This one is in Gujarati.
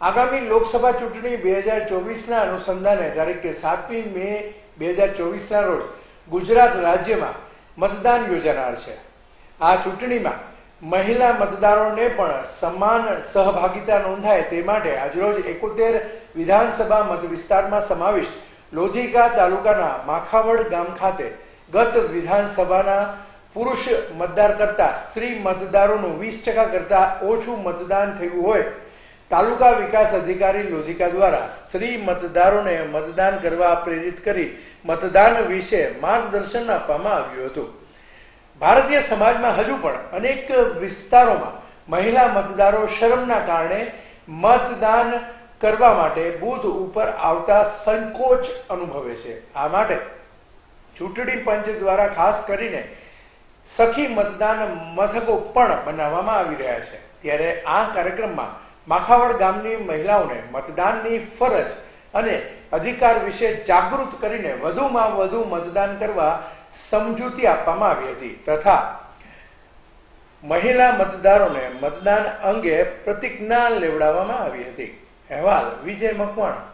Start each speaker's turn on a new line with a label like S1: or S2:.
S1: આગામી લોકસભા ચૂંટણી બે હજાર ચોવીસના અનુસંધાને, તારીખ સાતમી મે બે હજાર ચોવીસના રોજ ગુજરાત રાજ્યમાં મતદાન યોજાનાર છે. આ ચૂંટણીમાં મહિલા મતદારોને પણ સમાન સહભાગિતા નોંધાય તે માટે આજરોજ એકોતેર વિધાનસભા મત વિસ્તારમાં સમાવિષ્ટ લોધિકા તાલુકાના માખાવડ ગામ ખાતે ગત વિધાનસભાના પુરુષ મતદાર કરતા સ્ત્રી મતદારોનું વીસ ટકા કરતા ઓછું મતદાન થયું હોય તાલુકા વિકાસ અધિકારી લોધિકા દ્વારા સ્ત્રી મતદારોને મતદાન કરવા પ્રેરિત કરી મતદાન વિશે માર્ગદર્શન આપવામાં આવ્યું હતું. ભારતીય સમાજમાં હજુ પણ અનેક વિસ્તારોમાં મહિલા મતદારો શરમના કારણે મતદાન કરવા માટે બૂથ ઉપર આવતા સંકોચ અનુભવે છે. આ માટે ચૂંટણી પંચ દ્વારા ખાસ કરીને સખી મતદાન મથકો પણ બનાવવામાં આવી રહ્યા છે. ત્યારે આ કાર્યક્રમમાં માખાવડ ગામની મહિલાઓને મતદાનની ફરજ અને અધિકાર વિશે જાગૃત કરીને વધુમાં વધુ મતદાન કરવા સમજૂતી આપવામાં આવી હતી તથા મહિલા મતદારોને મતદાન અંગે પ્રતિજ્ઞા લેવડાવવામાં આવી હતી. અહેવાલ વિજય મકવાણા.